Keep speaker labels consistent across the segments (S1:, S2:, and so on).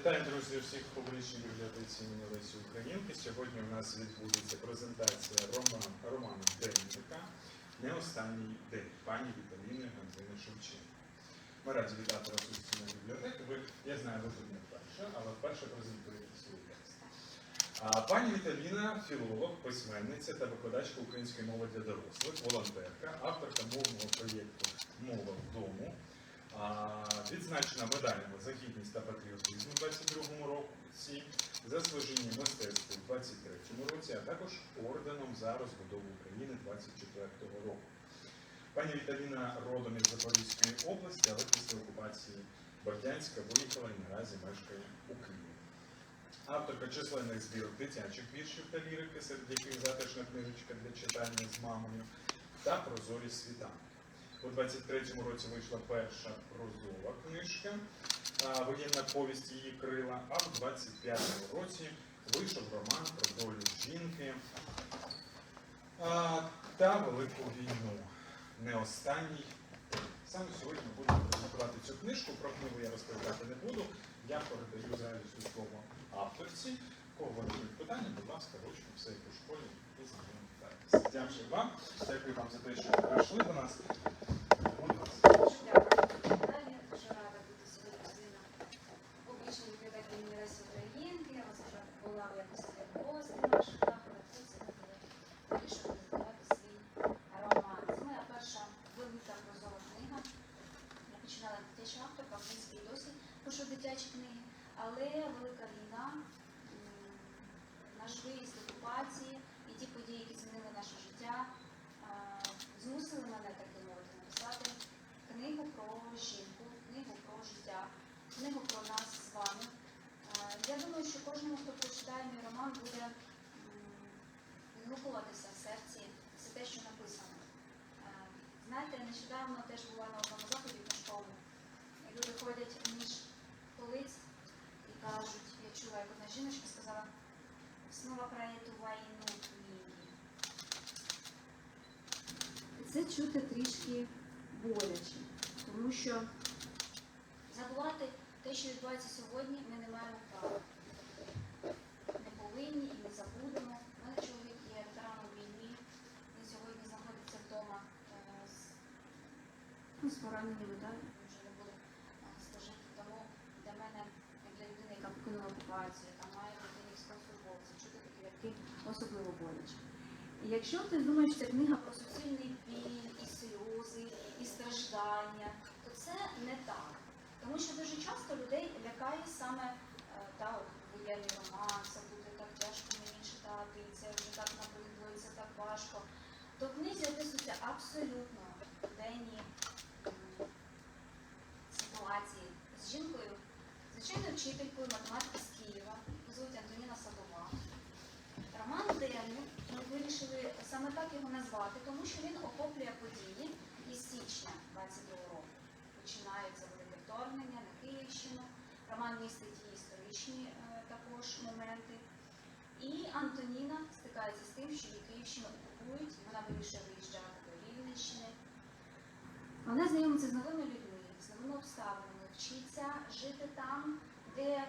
S1: Вітаю, друзі, всіх в публічній бібліотеці імені Лесі Українки. Сьогодні у нас відбудеться презентація роман, роману Денника Не останній день пані Віталіни Ганзини Шевченко. Ми раді вітати вас у стіні бібліотеки. Ви, я знаю, ви тут не вперше, але вперше презентуєте свій текст. Пані Віталіна філолог, письменниця та викладачка української мови для дорослих, волонтерка, авторка мовного проєкту Мова вдому. Відзначена медалями за гідність та патріотизм у 22-му році, за служіння мистецтву у 23-му році, а також орденом за розбудову України 24-го року. Пані Віталіна родом із Запорізької області, але після окупації Бердянська виїхала і наразі мешкає у Києві. Авторка численних збірок дитячих віршів та лірики, серед яких затишна книжечка для читання з мамою та прозорі світанки. У 23-му році вийшла перша прозова книжка Воєнна повість її крила, а в 25-му році вийшов роман про долю жінки та Велику війну. Не останній. Саме сьогодні будемо презентувати цю книжку. Про книгу я розповідати не буду. Я передаю зараз слово авторці. Кого виникнуть питання, будь ласка, ручку, все як у школі. Дякую вам. Дякую вам за те, що прийшли до нас. Будь ласка.
S2: Дуже дякую за питання. Дуже рада бути сьогодні з вами в публічній бібліотеці імені Лесі Українки. Я вас вже була в якості гостя наших заходах. Тут сьогодні ви вирішили презентувати свій роман. Це моя перша велика прозова книга. Я починала як дитяча авторка, в принципі, і досі пишу дитячі книги. Але велика війна, м, наш виїзд окупації і ті події, які змінили наше життя, а, змусили мене так би мовити написати книгу про жінку, книгу про життя, книгу про нас з вами. Е, Я думаю, що кожному, хто прочитає мій роман, буде м, в серці все те, що написано. Е, Знаєте, нещодавно теж була на одному заході книжковому. Люди ходять між полиць і кажуть, я чула, як одна жіночка сказала, снова про эту війну книги. Це чути трішки боляче, тому що забувати те, що відбувається сьогодні, ми не маємо права. Не повинні і не забудемо. У мене чоловік є ветераном війни. Він сьогодні знаходиться вдома е, з, ну, з пораненнями, так? Він вже не буде е, служити. Тому для мене, як для людини, яка покинула окупацію, яка має дитині військовослужбовця, чути такі рядки особливо боляче. Якщо ти думаєш, ця книга про суцільний біль, і сльози, і страждання, то це не так. Тому що дуже часто людей лякає саме е, та, воєнний роман, це буде так тяжко мені читати, це вже так набридло, і це так важко. То в книзі описуються абсолютно денні ситуації з жінкою, звичайною вчителькою математики з Києва, яку звуть Антоніна Садова. Роман Денник ми вирішили саме так його назвати, тому що він охоплює події із січня 22 року. Починається велике вторгнення на Київщину. Роман містить і історичні е, також моменти. І Антоніна стикається з тим, що її Київщину окупують, вона вирішує виїжджати до Рівненщини. Вона знайомиться з новими людьми, з новими обставинами, вчиться жити там, де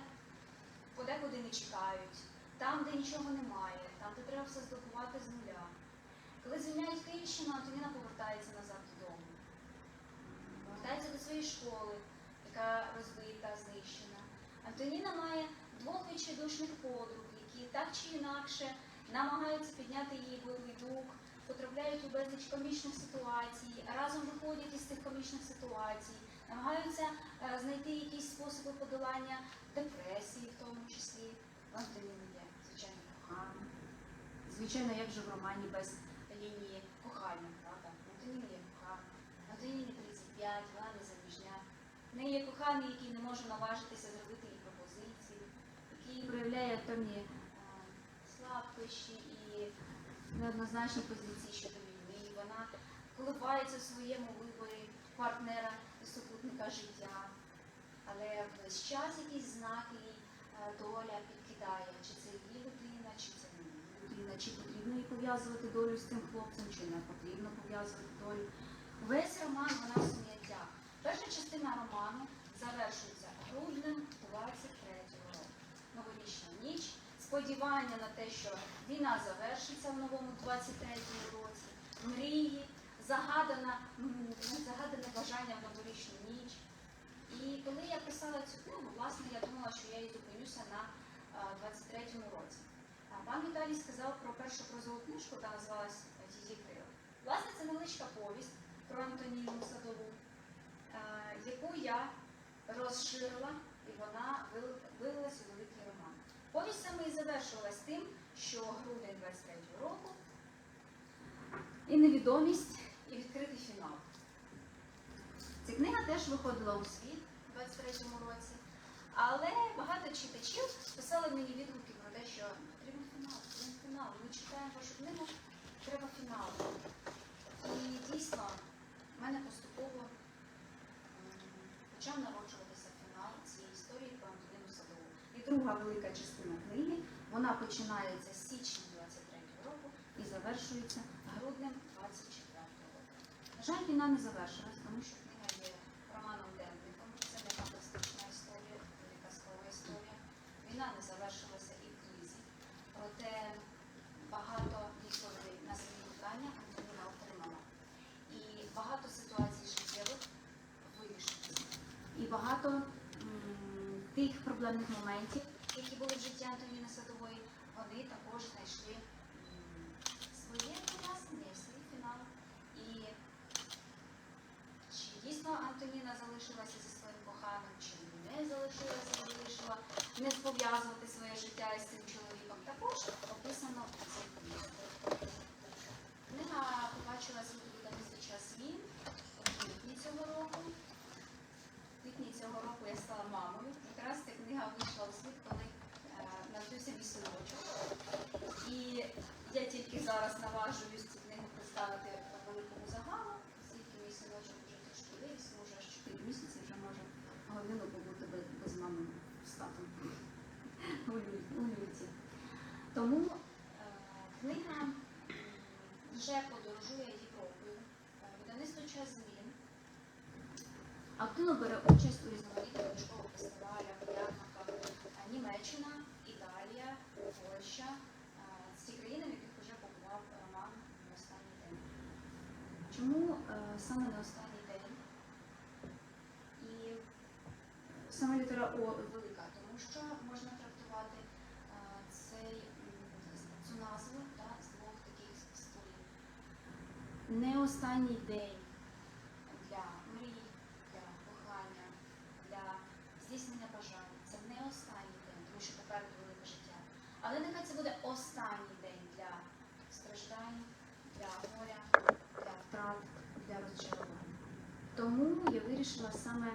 S2: подекуди не чекають, там, де нічого немає, там, де треба все здобувати з нуля. Коли звільняють Київщину, Антоніна повертається назад додому. Повертається до своєї школи, яка розбита, знищена. Антоніна має двох відчайдушних подруг, які так чи інакше намагаються підняти її бойовий дух, потрапляють у безліч комічних ситуацій, разом виходять із цих комічних ситуацій, намагаються е, знайти якісь способи подолання депресії, в тому числі. В Антоніні є, звичайно, кохання. Звичайно, як же в романі без лінії кохання, правда? В Антоніні є кохання. Антоніні 35, вона не заміжня. В неї є коханий, який не може наважитися зробити їй пропозиції, який проявляє певні е, слабкощі і неоднозначні позиції щодо війни. Вона коливається в своєму виборі партнера і супутника життя. Але весь час якісь знаки їй е, доля підкидає, чи це її людина, чи це не її людина, чи потрібно їй пов'язувати долю з цим хлопцем, чи не потрібно пов'язувати долю. Весь роман вона в сміттях. Перша частина роману завершується груднем 23-го сподівання на те, що війна завершиться в новому 23-му році, мрії, загадана, загадане бажання в новорічну ніч. І коли я писала цю книгу, власне, я думала, що я і зупинюся на а, 23-му році. Пан Віталій сказав про першу прозову книжку, яка називалась Її крила. Власне, це невеличка повість про Антоніну Садову, е, яку я розширила, і вона вили- вилилась у великий роман. Повість саме і завершилась тим, що грудень 23-го року і невідомість, і відкритий фінал. Ця книга теж виходила у світ у 23-му році, але багато читачів писали мені відгуки про те, що потрібен фінал. Ми читаємо вашу книгу, треба фінал. І дійсно, в мене поступово почав народжуватися фінал цієї історії про Антонину Садову. І друга велика частина книги, вона починається з січня 23-го року і завершується груднем 24-го року. На жаль, війна не завершилась, тому що книга є романом денником. Це не фантастична історія, не казкова історія. Війна не завершилася і в книзі. Проте багато відповідей на свої питання Антоніна отримала. І багато ситуацій життєвих вирішилися. І багато тих проблемних моментів, які були в житті Антоніни Садової, вони також знайшли своє пояснення, свій фінал. І чи дійсно Антоніна залишилася зі своїм коханим, чи не залишилася, вирішила не пов'язувати своє життя із цим чоловіком, також описано у цій книзі. Книга побачила світ видавництві час він у квітні цього року. Цього року я стала мамою. Якраз ця книга вийшла у світ, коли е, народився мій синочок. І я тільки зараз наважуюсь цю книгу представити великому загалу, оскільки мій синочок вже трошки виріс, може аж 4 місяці вже може годину побути без, без мами з татом у люті. Тому е, книга вже подорожує Європою. Е, Видавництво час змін. Активно бере участь у різноманітних книжкових фестивалях, ярмарках. Е, Німеччина, Італія, Польща. Е, Ці країни, в яких вже побував роман на останній день. Чому е, саме на останній день? І саме літера О велика, тому що можна трактувати е, цей, цю назву та, з двох таких сторін. Не останній день для мрій, для кохання, для здійснення бажань. Це не останній день, тому що попереду велике життя. Але нехай це буде останній день для страждань, для горя, для втрат, для розчарувань. Тому я вирішила саме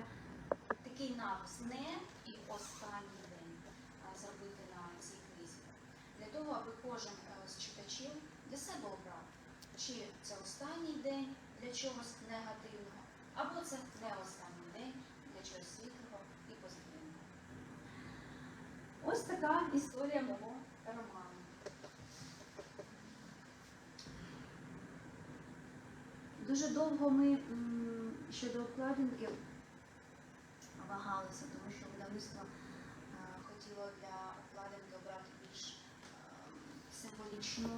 S2: такий напис не і останній день зробити на цій книзі. Для того, аби кожен е, з читачів для себе обрав, чи це останній день для чогось негативного, або це не останній день для чогось світлого і позитивного. Ось така історія мого роману. Дуже довго ми щодо обкладинки вагалися, тому що видавництво е, хотіло для обкладинки обрати більш е, символічну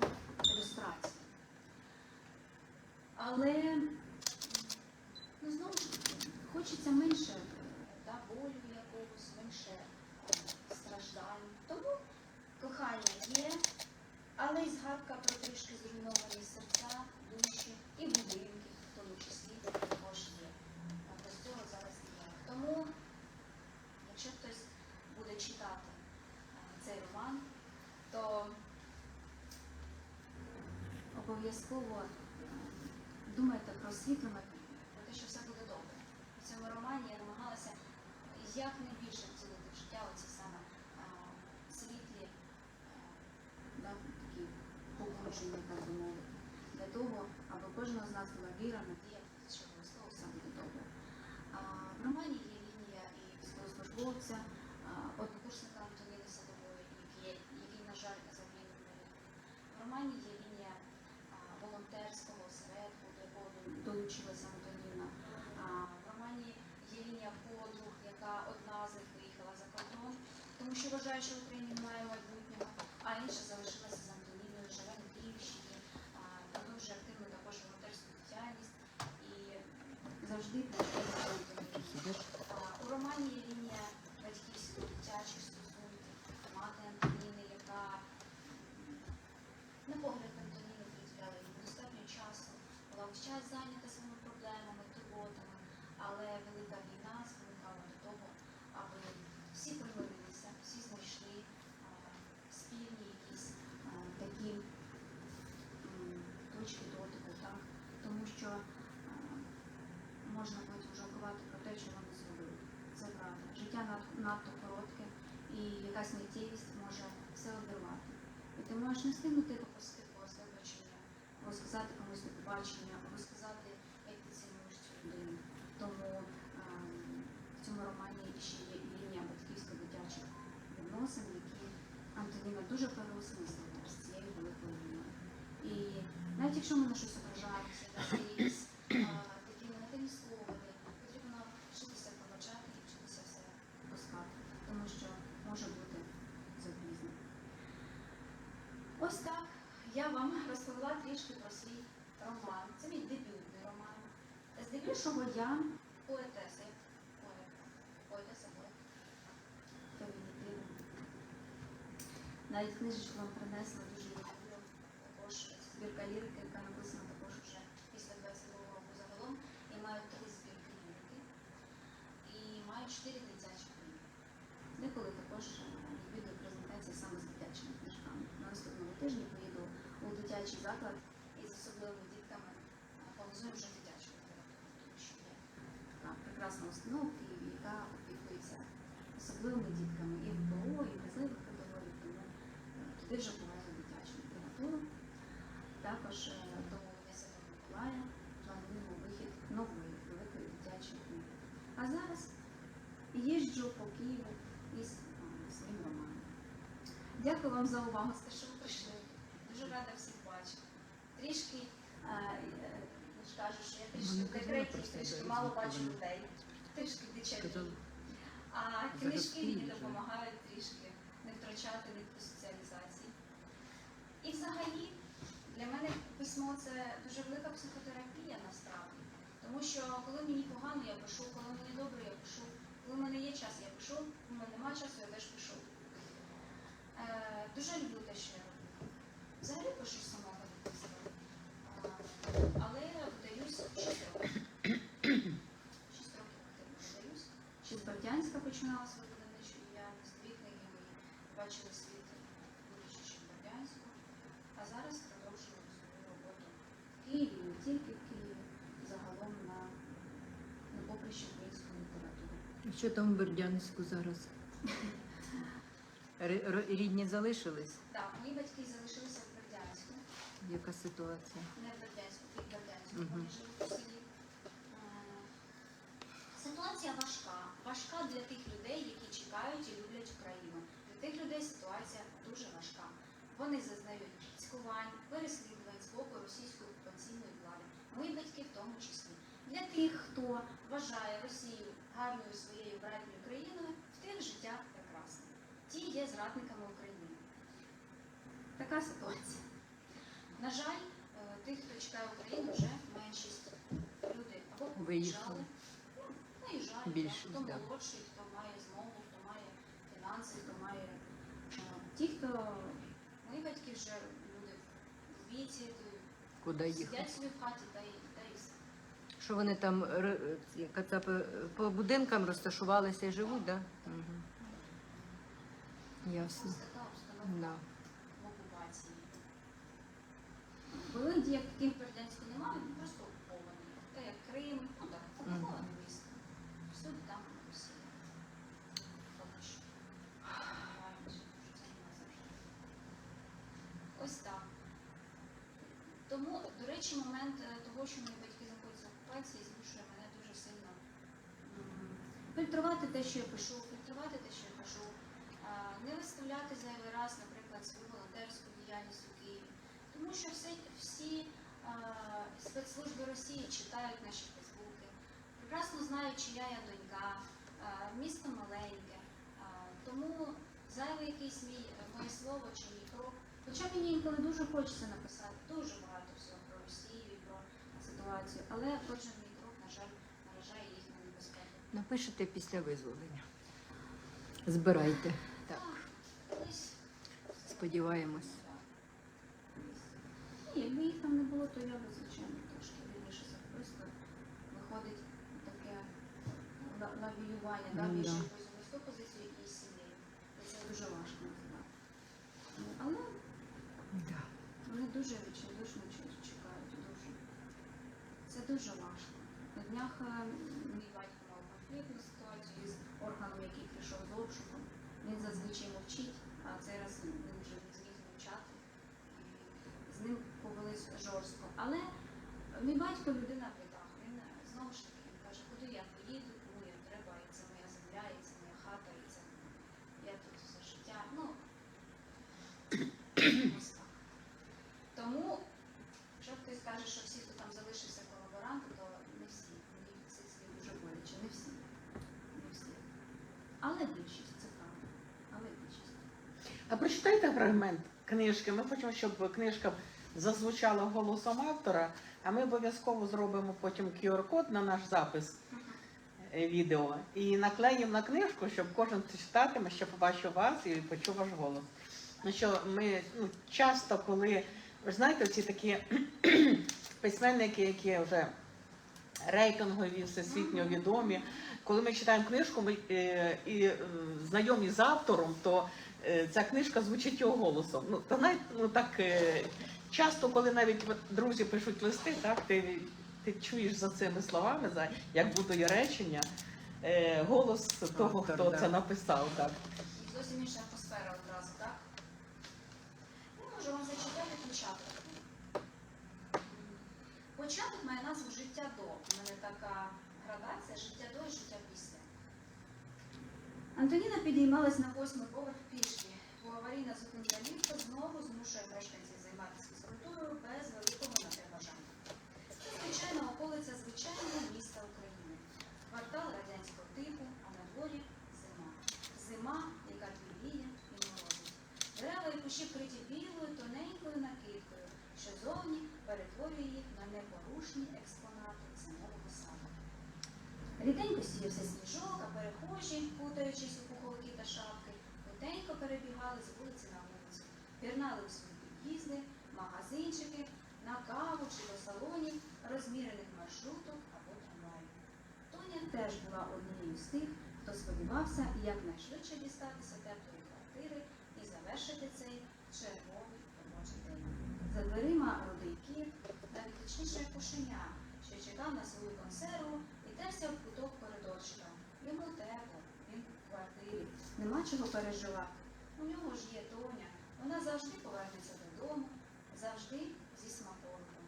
S2: ілюстрацію. Але ну, знову ж хочеться менше да, болю якогось, менше страждань. Тому кохання є, але й згадка про трішки зруйновані серця, душі і будинки, в тому числі також є. А Без цього зараз немає. Тому, якщо хтось буде читати е, цей роман, то обов'язково думайте про майбутнє, про те, що все буде добре. У цьому романі я намагалася якнайбільше втілити в життя оці саме е, світлі да, такі побудження, так би мовити, для того, аби кожного з нас була віра, надія, що обов'язково все буде добре. А, в романі є лінія і військовослужбовця, people. Не встигнути попросити когось вибачення, або сказати комусь до побачення, або сказати, як ти цінуєш цю людину. Тому а, в цьому романі ще є лінія батьківсько-дитячих відносин, які Антоніна дуже переосмислила з цією великою війною. І навіть якщо ми на щось ображаємося, навіть якісь а, такі негативні спогади, потрібно вчитися пробачати і вчитися все пускати, тому що може бути запізно. Ось так я вам розповіла трішки про свій роман. Це мій дебютний роман. Здебільшого я поетеса, як поет, поетеса поет. Фемінітивна. Навіть книжечку вам принесла дуже люблю. Також збірка лірики, яка написана також вже після 22 року загалом. І маю три збірки лірики. І маю чотири дитячі книги. Деколи також е, відвідую презентації саме з дитячими книжками. На наступному тижні поїду у дитячий заклад із особливими дітками. е, вже дитячу літературу, тому що є така прекрасна установа в яка опікується особливими дітками і в БО, і е, туди вже повезу дитячу літературу. Також е, до Святого Миколая плануємо вихід нової великої дитячої книги. А зараз їжджу по Києву із е, своїм романом. Дякую вам за увагу, за те, що ви прийшли. Дуже рада всіх бачити. Трішки, е, я кажу, що я трішки в декреті, трішки мало бачу людей, трішки дичаві. А книжки мені допомагають трішки не втрачати соціалізації. І взагалі для мене письмо це дуже велика психотерапія насправді. Тому що коли мені погано, я пишу, коли мені добре, я пишу, коли в мене є час, я пишу, коли в мене немає часу, я теж пишу. Е, дуже люблю те, що я роблю. Взагалі пишу самого дитинства. Але вдаюсь 6 років. 6 років активно вдаюсь. Ще з Бердянська починала свою видавничу діяльність. Дві книги мої бачили світ, будучи ще в Бердянську. А зараз продовжую свою роботу в Києві, не тільки в Києві, загалом на, на поприщі української літератури.
S3: Що там в Бердянську зараз? Рідні залишились?
S2: Так, мої батьки залишилися в Бердянську.
S3: Яка ситуація?
S2: Не в Бердянську, під Бердянську.
S3: Мгм.
S2: Вони живуть у селі. Е, Ситуація важка. Важка для тих людей, які чекають і люблять Україну. Для тих людей ситуація дуже важка. Вони зазнають цькувань, переслідувань з боку російської окупаційної влади. Мої батьки в тому числі. Для тих, хто вважає Росію гарною своєю братньою країною, в тих життя прекрасне. Ті є зрадниками України. Така ситуація. На жаль, е, тих, хто чекає Україну, вже меншість. Люди або виїжджали, ну, виїжджають,
S3: Більшість,
S2: хто
S3: да.
S2: молодший, хто має змогу, хто має фінанси, хто має е, ті, хто мої батьки вже люди в віці, сидять собі в хаті та й.
S3: Що вони там ці кацапи по будинкам розташувалися і живуть, так? Да? Угу. Ясно.
S2: Ось така обстановка
S3: Да.
S2: в окупації. Були як таких в немає, вони просто окуповані. Та як Крим, ну так, окуповане місто. Всюди там Росія. Поки що. Що це не назавжди. Ось так. Тому, до речі, момент е, того, що мої батьки знаходяться в окупації, змушує мене дуже сильно м, фільтрувати те, що я пишу, фільтрувати те, що я пишу, не виставляти зайвий раз, наприклад, свою волонтерську діяльність у Києві. Тому що всі, всі спецслужби Росії читають наші фейсбуки, прекрасно знають, чия я донька, місто маленьке. Тому зайвий якийсь мій моє слово чи мій крок. Хоча мені інколи дуже хочеться написати дуже багато всього про Росію про ситуацію, але кожен мій крок, на жаль, наражає їх на небезпеку.
S3: Напишете після визволення. Збирайте. Так, сподіваємось.
S2: Ні, якби їх там не було, то я б, звичайно, трошки вільніше особисто виходить таке лавіювання, да, більше якусь високу позицію якоїсь сім'ї. Це дуже важко називати. Ну, Але
S3: Да.
S2: вони дуже відчайдушно чекають, дуже. Це дуже важко. На днях е, мій батько конфліктну ситуацію з органом, який прийшов з обшуком. Він зазвичай мовчить, а цей раз він вже не зміг мовчати. З ним повелись жорстко. Але мій батько людина в літах. Він е, знову ж таки він каже, куди я поїду, кому я треба, і це моя земля, і це моя хата, і це я тут все життя. Ну, ось так. Тому, якщо хтось каже, що всі, хто там залишився колаборанти, то не всі. Мені від цих слів дуже боляче. Не всі. Не всі. Але більшість, це правда. Але більшість.
S4: А прочитайте фрагмент книжки. Ми хочемо, щоб книжка зазвучала голосом автора, а ми обов'язково зробимо потім QR-код на наш запис е, відео і наклеїмо на книжку, щоб кожен це читатиме, ще побачив вас і почув ваш голос. Ну що ми ну, часто, коли ви знаєте, ці такі письменники, які вже рейтингові, всесвітньо відомі, коли ми читаємо книжку ми, е, і е, знайомі з автором, то ця книжка звучить його голосом. Ну, то навіть ну, так е, часто, коли навіть друзі пишуть листи, так, ти, ти чуєш за цими словами, за як будує речення, е, голос того,
S3: Автор,
S4: хто
S3: да.
S4: це написав. Так.
S2: Зовсім інша атмосфера одразу, так? Я можу вам зачитати початок. Початок має назву життя до. У мене така градація життя до і життя після. Антоніна підіймалась на восьмий поверх бо аварійна зупинка ліфта знову змушує мешканців займатися фізкультурою без великого на те бажання. Звичайна околиця звичайного міста України. Квартал радянського типу, а на дворі зима. Зима, яка твіліє і морозить. Дерева і кущі вкриті білою тоненькою накидкою, що зовні перетворює їх на непорушні експонати зимового саду. Ріденько сіявся сніжок, а перехожі, путаючись у пуховики та шапки, пірнали у свої під'їзди, магазинчики, на каву чи до салонів, розмірених маршруток або трамваїв. Тоня теж була однією з тих, хто сподівався якнайшвидше дістатися теплої квартири і завершити цей черговий робочий день. За дверима рудий кіт, навіть точніше кошеня, що чекав на свою консерву і терся в куток коридорчика. Йому тепло, він в квартирі, нема чого переживати. У нього ж є Тоня, вона завжди повернеться додому, завжди зі смаколиком.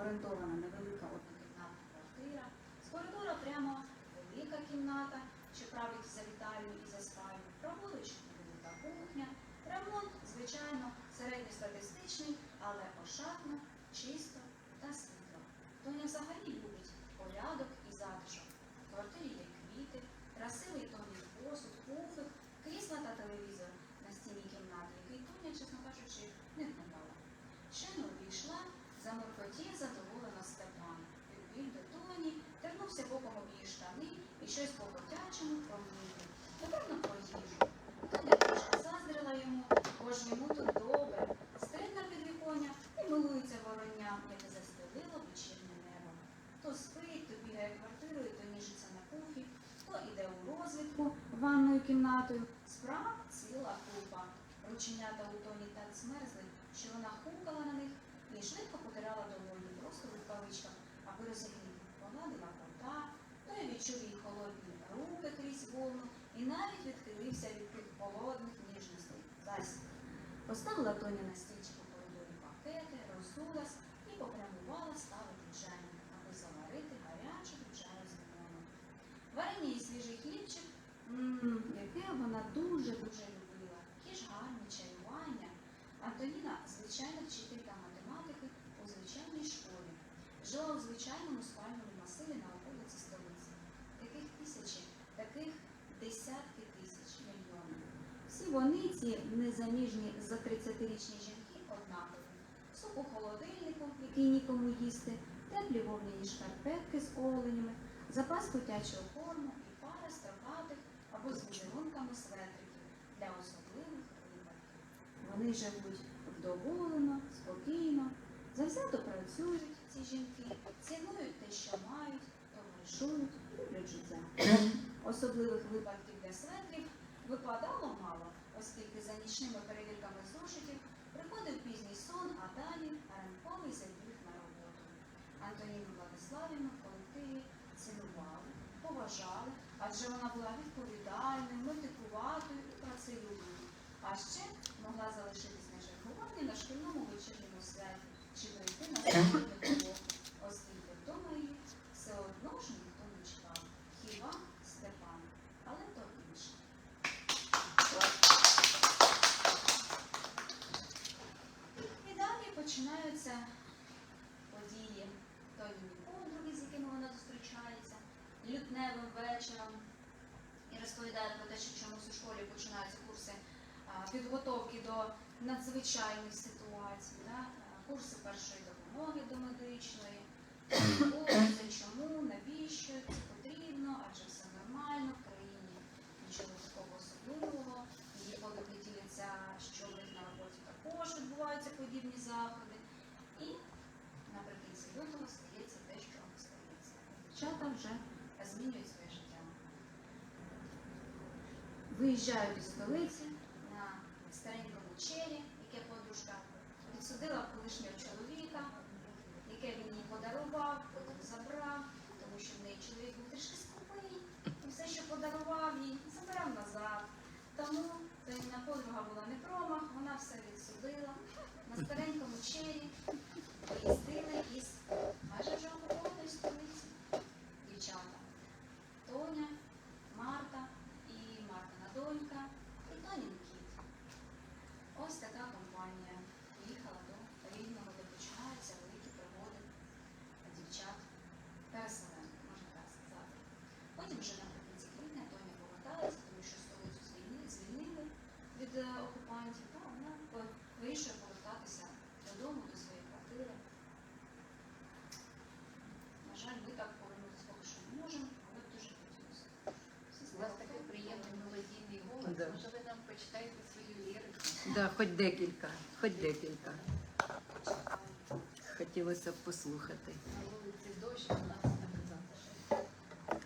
S2: Орендована невелика однокімнатна квартира, з коридора прямо велика кімната, що править за вітальню і за спальню, праворуч невелика кухня, ремонт, звичайно, середньостатистичний, але ошатно, чисто та світло. Тоня взагалі любить порядок і щось по котячому промовив. Напевно, про їжу. Тоня трошки заздрила йому, бо ж йому тут добре. Стрить на підвіконня і милується воронням, яке застелило вечірнє небо. То спить, то бігає квартирою, то ніжиться на пуфі, то іде у розвідку ванною кімнатою. Справ ціла купа. Рученята у тоні так змерзли, що вона хукала на них і швидко потирала долоні просто в рукавичках, аби розігріти. Погладила кота, той відчув її холодні руки крізь волну і навіть відхилився від тих холодних ніжностей. Засіб. Поставила Тоня на стільчик у коридорі пакети, розсулась і попрямувала ставити чайник, аби заварити гарячого чаю з лимоном. Варення і свіжий хлібчик, мм, яке вона дуже-дуже любила. Які ж гарні чаювання. Антоніна, звичайна вчителька математики у звичайній школі, жила у звичайному спальному масиві на околиці столиці. Таких тисячі, таких десятки тисяч мільйонів. Всі вони, ці незаміжні за 30-річні жінки, однакові. Суп у холодильнику, який нікому їсти, теплі вовняні шкарпетки з оленями, запас котячого корму і пара строкатих або з візерунками светриків для особливих випадків. Вони живуть вдоволено, спокійно, завзято працюють ці жінки, цінують те, що мають, товаришують, люблять життя. Особливих випадків для светрів випадало мало, оскільки за нічними перевірками зошитів приходив пізній сон, а далі ранковий забіг на роботу. Антоніну Владиславівну в колективі цінували, поважали, адже вона була відповідальною, мотивуватою і працелюбною. А ще могла залишитись на чергуванні на шкільному вечірньому святі чи прийти на спільне коло, оскільки вдома її все одно ж ніхто не чекав. Хіба Степан, але то інше. І далі починаються події тої подруги, з якими вона зустрічається, лютневим вечором. І розповідає про те, що чомусь у школі починаються курси підготовки до надзвичайних ситуацій, да? курси першої допомоги до медичної. Курси, чому, навіщо, це потрібно, адже все нормально, в країні нічого такого особливого. Її подруги діляться, що в них на роботі також відбуваються подібні заходи. І наприкінці лютого стається те, що стається. Дівчата вже змінюють своє життя. Виїжджають із столиці на старенькому чері, яке подружка відсудила колишнього чоловіка, яке він їй подарував, потім забрав, тому що в неї чоловік був трішки скупий, і все, що подарував їй, забирав назад. Тому на подруга була не промах, вона все відсудила. На старенькому чері виїздили із майже вже окупованої столиці дівчата. Тоня, Марта і Мартина донька і Тонін кіт. Ось така компанія їхала до Рівного, де починаються великі пригоди дівчат переселенок, можна так сказати. Потім вже наприкінці квітня Тоня повертається, тому що столицю звільнили, звільнили від е, окупантів, та вона по- вирішує повертатися додому, до своєї квартири. На жаль, ми так повернутися поки що не можемо, але б дуже хотілося. Всі
S5: У вас
S2: слава
S5: такий
S2: Богу,
S5: приємний мелодійний голос.
S3: Да.
S5: Може ви нам почитаєте свою лірику?
S3: Да, хоч декілька, хоч декілька. Хотілося б послухати.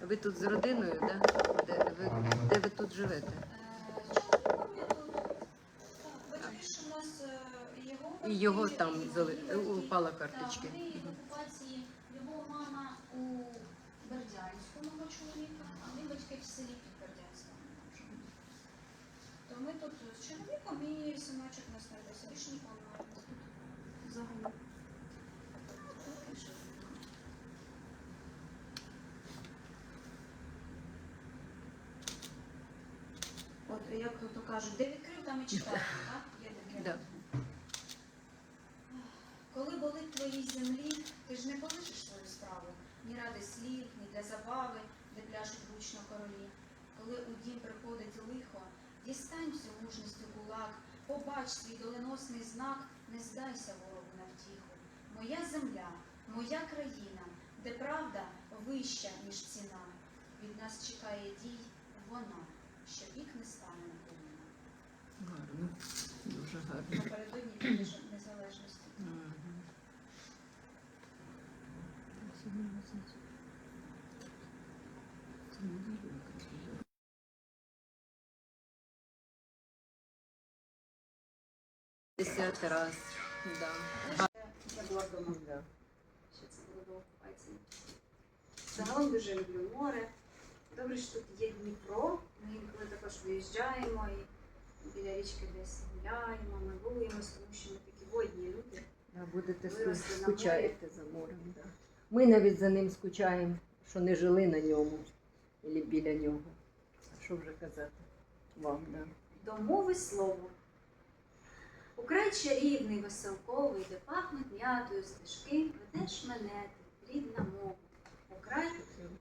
S3: Ви тут з родиною, да? Де ви, де ви тут живете? І його там зали... упала
S2: Так,
S3: карточки.
S2: вони в окупації, його мама у Бердянську, мого чоловіка, а ми батьки в селі під Бердянськом. живуть. То ми тут з чоловіком і синочок у нас народився, більше нікого немає тут взагалі. От як то кажуть, де відкрив, там і читаю, так? Є таке.
S3: Да.
S2: Коли болить твоїй землі, ти ж не полишиш свою справу ні ради слів, ні для забави, де пляшуть гучно королі. Коли у дім приходить лихо, дістань всю мужність у кулак, побач свій доленосний знак, не здайся ворогу на втіху. Моя земля, моя країна, де правда вища, ніж ціна. Від нас чекає дій вона, що вік не стане на коліна.
S3: Гарно, дуже гарно.
S2: Напередодні
S3: 50 раз. Да.
S2: Загалом дуже люблю море. Добре, що тут є Дніпро. Ми інколи також виїжджаємо і біля річки десь гуляємо, милуємось, тому що ми такі водні люди.
S3: Да, будете скучаєте за морем. Да. Ми навіть за ним скучаємо, що не жили на ньому або біля нього. А що вже казати? Вам, да.
S2: Домови слово. Украй чарівний, веселковий, де пахнуть м'ятою стежки, ведеш мене, ти, рідна мова. Украй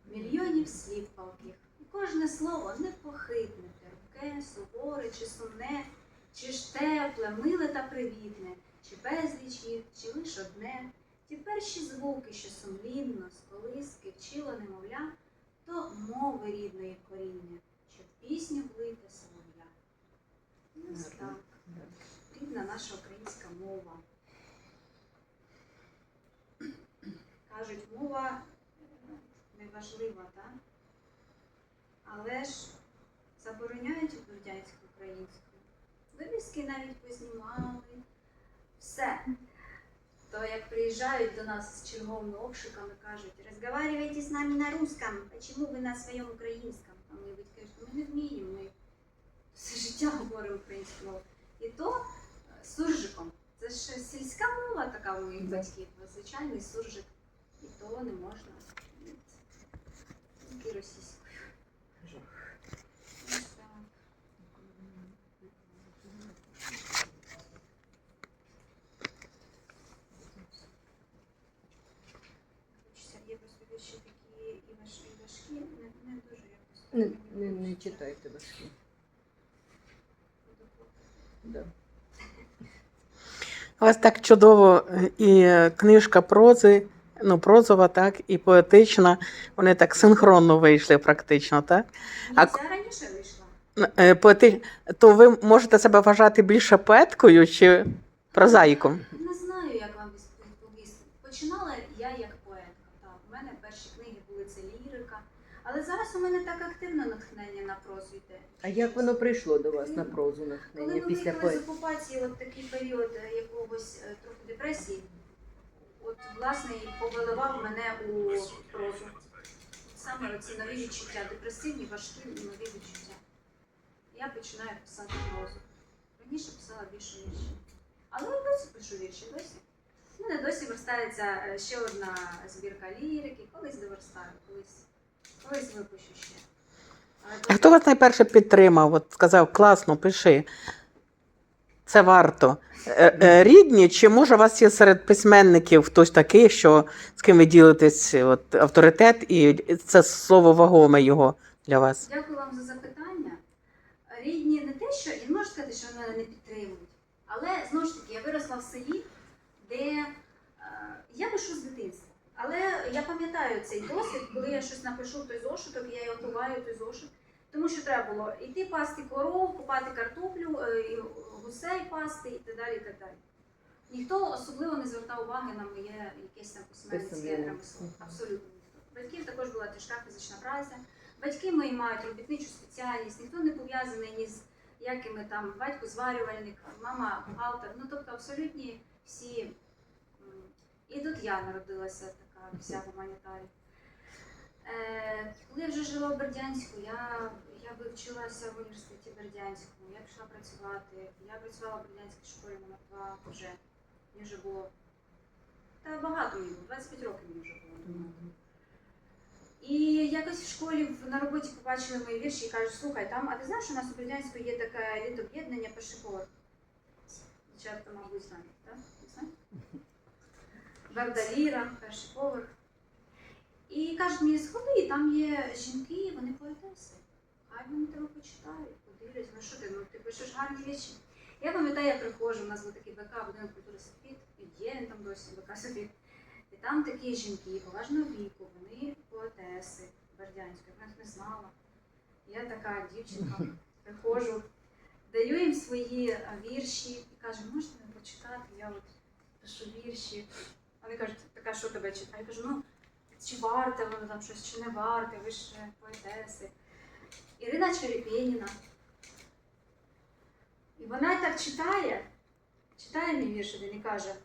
S2: мільйонів слів палких. І кожне слово непохитне, терпке суворе, чи сумне, чи ж тепле, миле та привітне, чи безліч їх, чи лиш одне, ті перші звуки, що сумлінно, з колиски вчило немовля, то мови рідної коріння, щоб пісню влити солов'я. Ну, так, рідна наша українська мова. Кажуть, мова неважлива, так? Але ж забороняють бердянську українську. Вивіски навіть познімали. Все. То як приїжджають до нас з черговими обшуками, кажуть, розговаривайте з нами на русском, почему ви на своєму українському? А ми кажуть, ми не вміємо, ми все життя говоримо українською. І то суржиком. Це ж сільська мова така у моїх батьків, звичайний суржик. І то не можна. Тільки російською. Є просто вірші такі і важ- і важкі, не, не дуже якось.
S3: Не, не, не читайте важкі. Да.
S4: У вас так чудово е, і е, книжка прози, ну, прозова, так, і поетична. Вони так синхронно вийшли практично, так? А
S2: ця раніше вийшла.
S4: Е, Поети... То ви можете себе вважати більше поеткою чи прозаїком?
S2: Не знаю, як вам відповісти. Починала я як поетка. Так. У мене перші книги були це лірика. Але зараз у мене так активно натхнення на прозу йде.
S3: А як воно прийшло до вас на прозу натхнення?
S2: Коли ми
S3: після
S2: виїхали з окупації, от такий період е, якогось е, трохи депресії, от власне і повиливав мене у прозу. Саме ці нові відчуття, депресивні, важкі нові відчуття. Я починаю писати прозу. Раніше писала більше віршів. Але і досі пишу вірші, досі. У мене досі верстається е, ще одна збірка лірики, колись доверстаю, колись, колись випущу ще.
S4: А хто вас найперше підтримав? От сказав, класно, пиши. Це варто. Е, е, Рідні, чи може у вас є серед письменників хтось такий, що з ким ви ділитесь от, авторитет, і це слово вагоме його для вас?
S2: Дякую вам за запитання. Рідні не те, що я не можу сказати, що мене не підтримують. Але знову ж таки, я виросла в селі, де е, я пишу з дитинства. Але я пам'ятаю цей досвід, коли я щось напишу в той зошиток, я його ховаю в той зошит. Тому що треба було йти пасти коров, купати картоплю, е, гусей пасти і так далі. І так далі. Ніхто особливо не звертав уваги на моє якесь там письменницьке ремесло. Абсолютно ніхто. Батьків також була тяжка фізична праця. Батьки мої мають робітничу спеціальність, ніхто не пов'язаний ні з якими там батько зварювальник, мама бухгалтер. Ну тобто абсолютні всі. І тут я народилася вся гуманітарій. Е, коли я вже жила в Бердянську, я, я вивчилася в університеті Бердянському, я пішла працювати. Я працювала в Бердянській школі номер 2 вже. Мені вже було та багато мені було, 25 років мені вже було. І якось в школі на роботі побачили мої вірші і кажуть, слухай, там, а ти знаєш, у нас у Бердянську є таке літоб'єднання поверх. Дівчатка, мабуть, знають, так? Бардаліра, перший поверх. І кажуть мені, сходи, там є жінки, вони поетеси. Хай вони тебе почитають, подивляться, ну що ти, ну ти пишеш гарні вірші. Я пам'ятаю, я приходжу, у нас був такий БК, будинок культури Софіт, і є він там досі, БК Софіт. І там такі жінки поважного віку, вони поетеси Бердянської, я їх не знала. Я така дівчинка, приходжу, даю їм свої вірші і кажу, можете мене почитати? Я от пишу вірші. Вони кажуть, така, що тебе читає? Я кажу, ну чи варте воно там щось, чи не варте, ви ж е, поетеси. Ірина Черепєніна. І вона так читає, читає мій вірш один і каже,